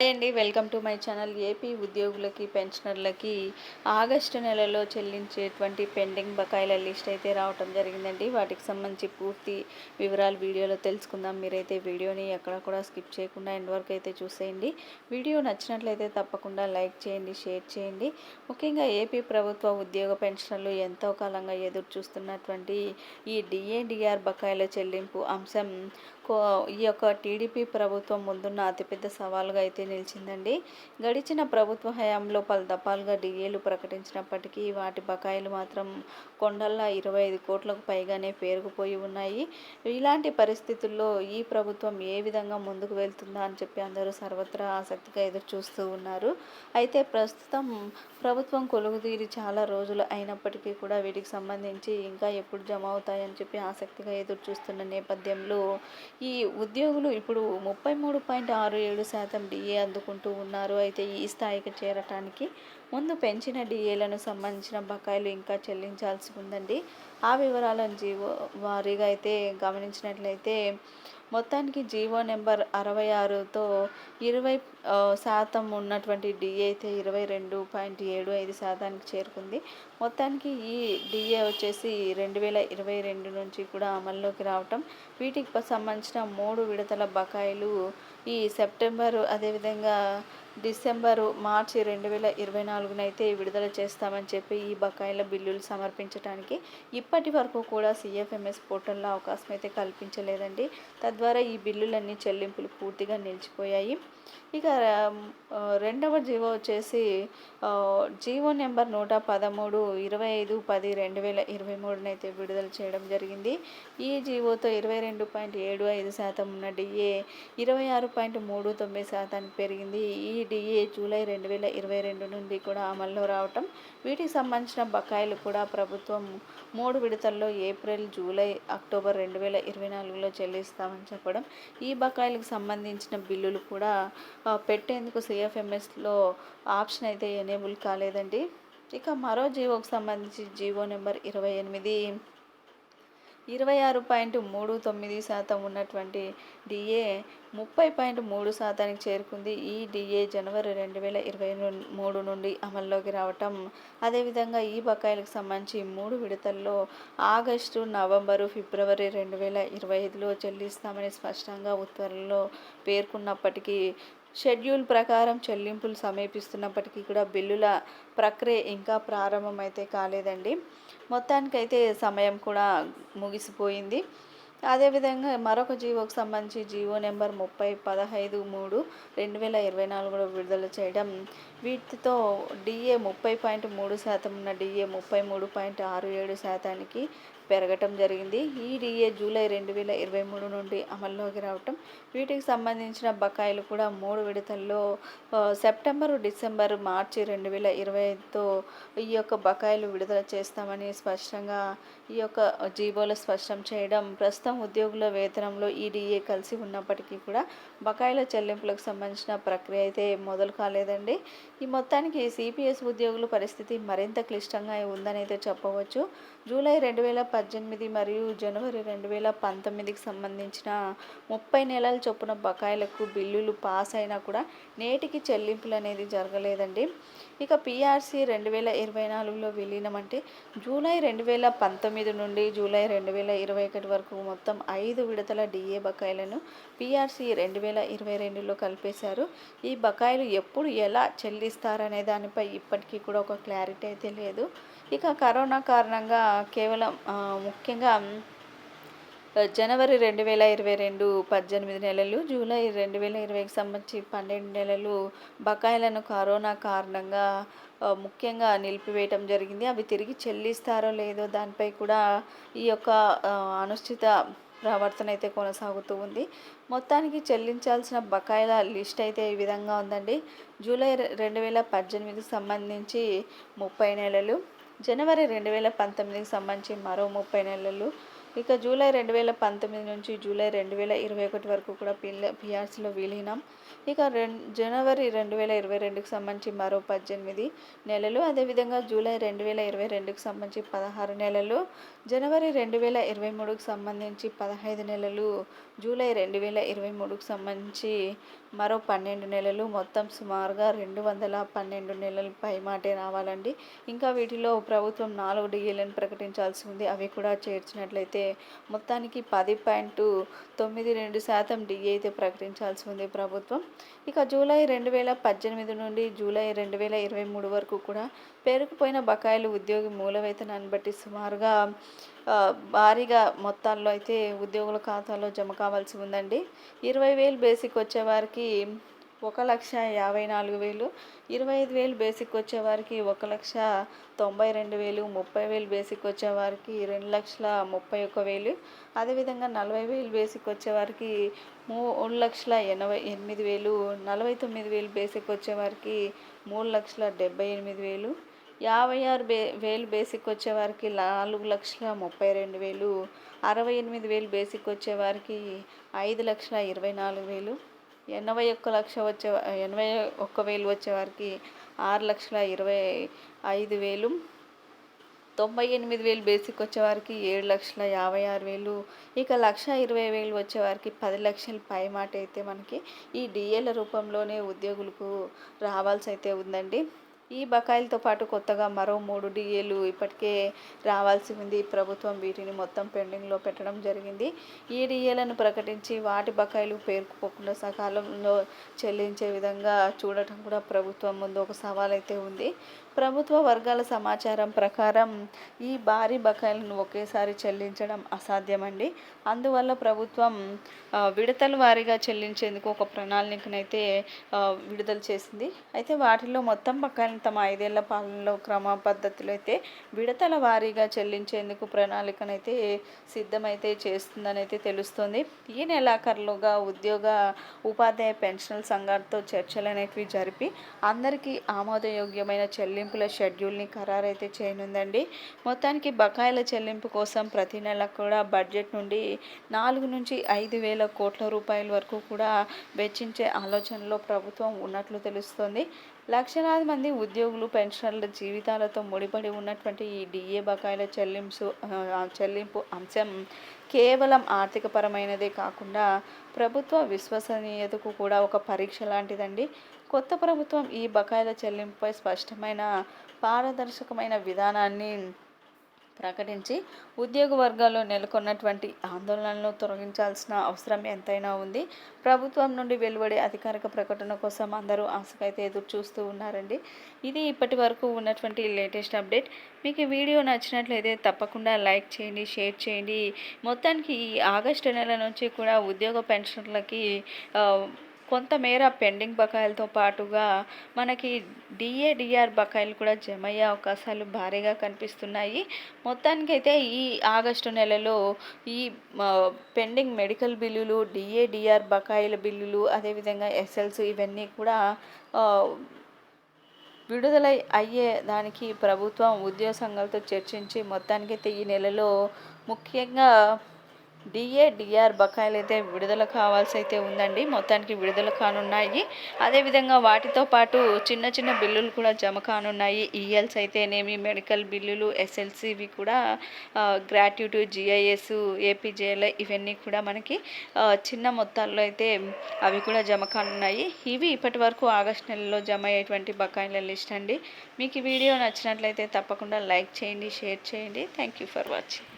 Hi అండి welcome to my channel. AP ఉద్యోగులకి పెన్షనర్లకి ఆగస్టు నెలలో చెల్లించేటువంటి పెండింగ్ బకాయిల లిస్ట్ అయితే రావటం జరిగిందండి. వాటికి సంబంధించి పూర్తి వివరాలు వీడియోలో తెలుసుకుందాం. మీరైతే వీడియోని ఎక్కడ కూడా స్కిప్ చేయకుండా ఎండ్ వరకు అయితే చూసేయండి. వీడియో నచ్చినట్లయితే తప్పకుండా లైక్ చేయండి షేర్ చేయండి. ముఖ్యంగా ఏపీ ప్రభుత్వ ఉద్యోగ పెన్షనర్లు ఎంతో కాలంగా ఎదురు చూస్తున్నటువంటి ఈ డిఏడిఆర్ బకాయిల చెల్లింపు అంశం ఈ యొక్క టీడీపీ ప్రభుత్వం ముందున్న అతిపెద్ద సవాలుగా అయితే నిలిచిందండి. గడిచిన ప్రభుత్వ హయాంలో పలు దఫాలుగా డిఏలు ప్రకటించినప్పటికీ వాటి బకాయిలు మాత్రం కొండల్లా ఇరవై ఐదు కోట్లకు పైగానే పేరుకుపోయి ఉన్నాయి. ఇలాంటి పరిస్థితుల్లో ఈ ప్రభుత్వం ఏ విధంగా ముందుకు వెళ్తుందా అని చెప్పి అందరూ సర్వత్రా ఆసక్తిగా ఎదురు చూస్తూ ఉన్నారు. అయితే ప్రస్తుతం ప్రభుత్వం కొలుగుదీరి చాలా రోజులు అయినప్పటికీ కూడా వీటికి సంబంధించి ఇంకా ఎప్పుడు జమ అవుతాయని చెప్పి ఆసక్తిగా ఎదురు చూస్తున్న నేపథ్యంలో ఈ ఉద్యోగులు ఇప్పుడు ముప్పై మూడు పాయింట్ ఆరు ఏడు శాతం డిఏ అందుకుంటూ ఉన్నారు. అయితే ఈ స్థాయికి చేరటానికి ముందు పెంచిన డిఏలను సంబంధించిన బకాయిలు ఇంకా చెల్లించాల్సి ఉందండి. ఆ వివరాలను జీవో వారీగా అయితే గమనించినట్లయితే మొత్తానికి జీవో నెంబర్ అరవై ఆరుతో ఇరవై శాతం ఉన్నటువంటి డిఏ అయితే ఇరవై రెండు పాయింట్ ఏడు ఐదు శాతానికి చేరుకుంది. మొత్తానికి ఈ డిఏ వచ్చేసి రెండు వేల ఇరవై రెండు నుంచి కూడా అమల్లోకి రావటం వీటికి సంబంధించిన మూడు విడతల బకాయిలు ఈ సెప్టెంబరు అదేవిధంగా డిసెంబరు మార్చి రెండు వేల ఇరవై నాలుగునైతే విడుదల చేస్తామని చెప్పి ఈ బకాయిల బిల్లులు సమర్పించడానికి ఇప్పటి వరకు కూడా సిఎఫ్ఎంఎస్ పోర్టల్లో అవకాశం అయితే కల్పించలేదండి. తద్వారా ఈ బిల్లులన్నీ చెల్లింపులు పూర్తిగా నిలిచిపోయాయి. ఇక రెండవ జీవో వచ్చేసి జీవో నెంబర్ నూట పదమూడు ఇరవై ఐదు పది రెండు వేల ఇరవై మూడునైతే విడుదల చేయడం జరిగింది. ఈ జీవోతో ఇరవై రెండు పాయింట్ ఏడు ఐదు శాతం ఉన్న డిఏ ఇరవై ఆరు పాయింట్ మూడు తొమ్మిది శాతానికి పెరిగింది. ఈ డిఏ జూలై రెండు వేల ఇరవై రెండు నుండి కూడా అమల్లో రావటం వీటికి సంబంధించిన బకాయిలు కూడా ప్రభుత్వం మూడు విడతల్లో ఏప్రిల్ జూలై అక్టోబర్ రెండు వేల ఇరవై నాలుగులో చెల్లిస్తామని చెప్పడం ఈ బకాయిలకు సంబంధించిన బిల్లులు కూడా పెట్టేందుకు సిఎఫ్ఎంఎస్లో ఆప్షన్ అయితే ఎనేబుల్ కాలేదండి. ఇక మరో జీవోకి సంబంధించి జీవో నెంబర్ ఇరవై ఎనిమిది ఇరవై ఆరు పాయింట్ మూడు తొమ్మిది శాతం ఉన్నటువంటి డిఏ ముప్పై పాయింట్ మూడు శాతానికి చేరుకుంది. ఈ డిఏ జనవరి రెండు వేల ఇరవై మూడు నుండి అమల్లోకి రావటం అదేవిధంగా ఈ బకాయిలకు సంబంధించి మూడు విడతల్లో ఆగస్టు నవంబరు ఫిబ్రవరి రెండు వేల ఇరవై ఐదులో చెల్లిస్తామని స్పష్టంగా ఉత్తర్వుల్లో పేర్కొన్నప్పటికీ షెడ్యూల్ ప్రకారం చెల్లింపులు సమీపిస్తున్నప్పటికీ కూడా బిల్లుల ప్రక్రియ ఇంకా ప్రారంభమైతే కాలేదండి. మొత్తానికైతే సమయం కూడా ముగిసిపోయింది. అదేవిధంగా మరొక జీవోకు సంబంధించి జీవో నెంబర్ ముప్పై పదహైదు మూడు రెండు వేల ఇరవై నాలుగులో విడుదల చేయడం వీటితో డిఏ ముప్పై పాయింట్ మూడు శాతం ఉన్న డిఏ ముప్పై మూడు పాయింట్ ఆరు ఏడు శాతానికి పెరగటం జరిగింది. ఈ డిఏ జూలై రెండు వేల ఇరవై మూడు నుండి అమల్లోకి రావటం వీటికి సంబంధించిన బకాయిలు కూడా మూడు విడతల్లో సెప్టెంబర్ డిసెంబర్ మార్చి రెండు వేల ఇరవై ఐదుతో ఈ యొక్క బకాయిలు విడుదల చేస్తామని స్పష్టంగా ఈ యొక్క జీవోలు స్పష్టం చేయడం ప్రస్తుతం ఉద్యోగుల వేతనంలో ఈ డిఏ కలిసి ఉన్నప్పటికీ కూడా బకాయిల చెల్లింపులకు సంబంధించిన ప్రక్రియ అయితే మొదలు కాలేదండి. ఈ మొత్తానికి సిపిఎస్ ఉద్యోగుల పరిస్థితి మరింత క్లిష్టంగా ఉందని అయితే చెప్పవచ్చు. జూలై రెండు వేల పద్దెనిమిది మరియు జనవరి రెండు వేల పంతొమ్మిదికి సంబంధించిన ముప్పై నెలల చొప్పున బకాయిలకు బిల్లులు పాస్ అయినా కూడా నేటికి చెల్లింపులు అనేది జరగలేదండి. ఇక పిఆర్సీ రెండు వేల ఇరవై నాలుగులో విలీనం అంటే జూలై రెండు వేల పంతొమ్మిది నుండి జూలై రెండు వేల ఇరవై ఒకటి వరకు మొత్తం ఐదు విడతల డిఏ బకాయిలను పిఆర్సీ రెండు వేల ఇరవై రెండులో కలిపేశారు. ఈ బకాయిలు ఎప్పుడు ఎలా చెల్లిస్తారనే దానిపై ఇప్పటికీ కూడా ఒక క్లారిటీ అయితే లేదు. ఇక కరోనా కారణంగా కేవలం ముఖ్యంగా జనవరి రెండు వేల ఇరవై రెండు పద్దెనిమిది నెలలు జూలై రెండు వేల ఇరవైకి సంబంధించి పన్నెండు నెలలు బకాయిలను కరోనా కారణంగా ముఖ్యంగా నిలిపివేయటం జరిగింది. అవి తిరిగి చెల్లిస్తారో లేదో దానిపై కూడా ఈ యొక్క అనుచిత ప్రవర్తన అయితే కొనసాగుతూ ఉంది. మొత్తానికి చెల్లించాల్సిన బకాయిల లిస్ట్ అయితే ఈ విధంగా ఉందండి. జూలై రెండు వేల పద్దెనిమిదికి సంబంధించి ముప్పై నెలలు జనవరి రెండు వేల పంతొమ్మిదికి సంబంధించి మరో ముప్పై నెలలు. ఇక జూలై రెండు వేల పంతొమ్మిది నుంచి జూలై రెండు వేల ఇరవై ఒకటి వరకు కూడా పిల్ల పిఆర్సీలో విలీనం. ఇక రెం జనవరి రెండు వేల ఇరవై రెండుకి సంబంధించి మరో పద్దెనిమిది నెలలు. అదేవిధంగా జూలై రెండు వేల ఇరవై రెండుకి సంబంధించి పదహారు నెలలు. జనవరి రెండు వేల ఇరవై మూడుకి సంబంధించి పదహైదు నెలలు. జూలై రెండు వేల ఇరవై మూడుకి సంబంధించి మరో పన్నెండు నెలలు మొత్తం సుమారుగా రెండు వందల పన్నెండు నెలల పైమాటే రావాలండి. ఇంకా వీటిలో ప్రభుత్వం నాలుగు డిగ్రీలను ప్రకటించాల్సి ఉంది. అవి కూడా చేర్చినట్లయితే మొత్తానికి పది పాయింట్ తొమ్మిది రెండు శాతం డిఏ అయితే ప్రకటించాల్సి ఉంది ప్రభుత్వం. ఇక జూలై రెండు వేల పద్దెనిమిది నుండి జూలై రెండు వేల ఇరవై మూడు వరకు కూడా పేరుకుపోయిన బకాయిలు ఉద్యోగి మూల వేతనాన్ని బట్టి సుమారుగా భారీగా మొత్తాల్లో అయితే ఉద్యోగుల ఖాతాలో జమ కావాల్సి ఉందండి. ఇరవై వేలు బేసిక్ వచ్చేవారికి ఒక లక్ష యాభై నాలుగు వేలు. ఇరవై ఐదు వేలు బేసిక్ వచ్చేవారికి ఒక లక్ష తొంభై రెండు వేలు ముప్పై వేలు బేసిక్ వచ్చేవారికి రెండు లక్షల ముప్పై ఒక్క వేలు. అదేవిధంగా నలభై వేలు బేసిక్ వచ్చేవారికి మూడు లక్షల ఎనభై ఎనిమిది వేలు. నలభై తొమ్మిది వేలు బేసిక్ వచ్చేవారికి మూడు లక్షల డెబ్బై ఎనిమిది వేలు. యాభై ఆరు బే వేలు బేసిక్ వచ్చేవారికి నాలుగు లక్షల ముప్పై రెండు వేలు. అరవై ఎనిమిది వేలు బేసిక్ వచ్చేవారికి ఐదు లక్షల ఇరవై నాలుగు వేలు. ఎనభై ఒక్క లక్ష వచ్చే ఎనభై ఒక్క వేలు వచ్చేవారికి ఆరు లక్షల ఇరవై ఐదు వేలు తొంభై ఎనిమిది వేలు బేసిక్ వచ్చేవారికి ఏడు లక్షల యాభై ఆరు వేలు ఇక లక్ష ఇరవై వేలు వచ్చేవారికి పది లక్షల పై మాట అయితే మనకి ఈ డిఏల రూపంలోనే ఉద్యోగులకు రావాల్సి అయితే ఉందండి. ఈ బకాయిలతో పాటు కొత్తగా మరో మూడు డిఏలు ఇప్పటికే రావాల్సి ఉంది ప్రభుత్వం వీటిని మొత్తం పెండింగ్లో పెట్టడం జరిగింది. ఈ డిఏలను ప్రకటించి వాటి బకాయిలు పేరుకుపోకుండా సకాలంలో చెల్లించే విధంగా చూడటం కూడా ప్రభుత్వం ముందు ఒక సవాల్ అయితే ఉంది. ప్రభుత్వ వర్గాల సమాచారం ప్రకారం ఈ భారీ బకాయిలను ఒకేసారి చెల్లించడం అసాధ్యమండి. అందువల్ల ప్రభుత్వం విడతల వారీగా చెల్లించేందుకు ఒక ప్రణాళికనైతే విడుదల చేసింది. అయితే వాటిలో మొత్తం బకాయిలను తమ ఐదేళ్ళ పాలనలో క్రమ పద్ధతిలో అయితే విడతల వారీగా చెల్లించేందుకు ప్రణాళికనైతే సిద్ధమైతే చేస్తుందని అయితే తెలుస్తుంది. ఈ నెలాఖరులోగా ఉద్యోగ ఉపాధ్యాయ పెన్షనల్ సంఘాలతో చర్చలు అనేవి జరిపి అందరికీ ఆమోదయోగ్యమైన చెల్లింపు చెల్లింపుల షెడ్యూల్ని ఖరారైతే చేయనుందండి. మొత్తానికి బకాయిల చెల్లింపు కోసం ప్రతి నెల కూడా బడ్జెట్ నుండి నాలుగు నుంచి ఐదు వేల కోట్ల రూపాయల వరకు కూడా వెచ్చించే ఆలోచనలో ప్రభుత్వం ఉన్నట్లు తెలుస్తోంది. లక్షలాది మంది ఉద్యోగులు పెన్షనర్ల జీవితాలతో ముడిపడి ఉన్నటువంటి ఈ డిఏ బకాయిల చెల్లింపు చెల్లింపు అంశం కేవలం ఆర్థికపరమైనదే కాకుండా ప్రభుత్వ విశ్వసనీయతకు కూడా ఒక పరీక్ష లాంటిదండి. కొత్త ప్రభుత్వం ఈ బకాయిల చెల్లింపుపై స్పష్టమైన పారదర్శకమైన విధానాన్ని ప్రకటించి ఉద్యోగ వర్గాల్లో నెలకొన్నటువంటి ఆందోళనలను తొలగించాల్సిన అవసరం ఎంతైనా ఉంది. ప్రభుత్వం నుండి వెలువడే అధికారిక ప్రకటన కోసం అందరూ ఆశకైతే ఎదురు చూస్తూ ఉన్నారండి. ఇది ఇప్పటి వరకు ఉన్నటువంటి లేటెస్ట్ అప్డేట్. మీకు ఈ వీడియో నచ్చినట్లయితే తప్పకుండా లైక్ చేయండి షేర్ చేయండి. మొత్తానికి ఈ ఆగస్టు నెల నుంచి కూడా ఉద్యోగ పెన్షన్లకి కొంతమేర పెండింగ్ బకాయిలతో పాటుగా మనకి డిఏడిఆర్ బకాయిలు కూడా జమ అయ్యే అవకాశాలు భారీగా కనిపిస్తున్నాయి. మొత్తానికైతే ఈ ఆగస్టు నెలలో ఈ పెండింగ్ మెడికల్ బిల్లులు డిఏడిఆర్ బకాయిల బిల్లులు అదేవిధంగా ఎస్ఎల్స్ ఇవన్నీ కూడా విడుదల అయ్యే దానికి ప్రభుత్వం ఉద్యోగ సంఘాలతో చర్చించి మొత్తానికైతే ఈ నెలలో ముఖ్యంగా డిఏ డిఆర్ బకాయిలు అయితే విడుదల కావాల్సి అయితే ఉందండి. మొత్తానికి విడుదల కానున్నాయి. అదేవిధంగా వాటితో పాటు చిన్న చిన్న బిల్లులు కూడా జమ కానున్నాయి. ఈఎల్స్ అయితేనేమి మెడికల్ బిల్లులు ఎస్ఎల్సివి కూడా గ్రాట్యుటీ జిఐఎస్ ఏపీజేఎల్ ఇవన్నీ కూడా మనకి చిన్న మొత్తాల్లో అయితే అవి కూడా జమ కానున్నాయి. ఇవి ఇప్పటి వరకు ఆగస్ట్ నెలలో జమ అయ్యేటువంటి బకాయిల లిస్ట్ అండి. మీకు ఈ వీడియో నచ్చినట్లయితే తప్పకుండా లైక్ చేయండి షేర్ చేయండి. Thank you for watching.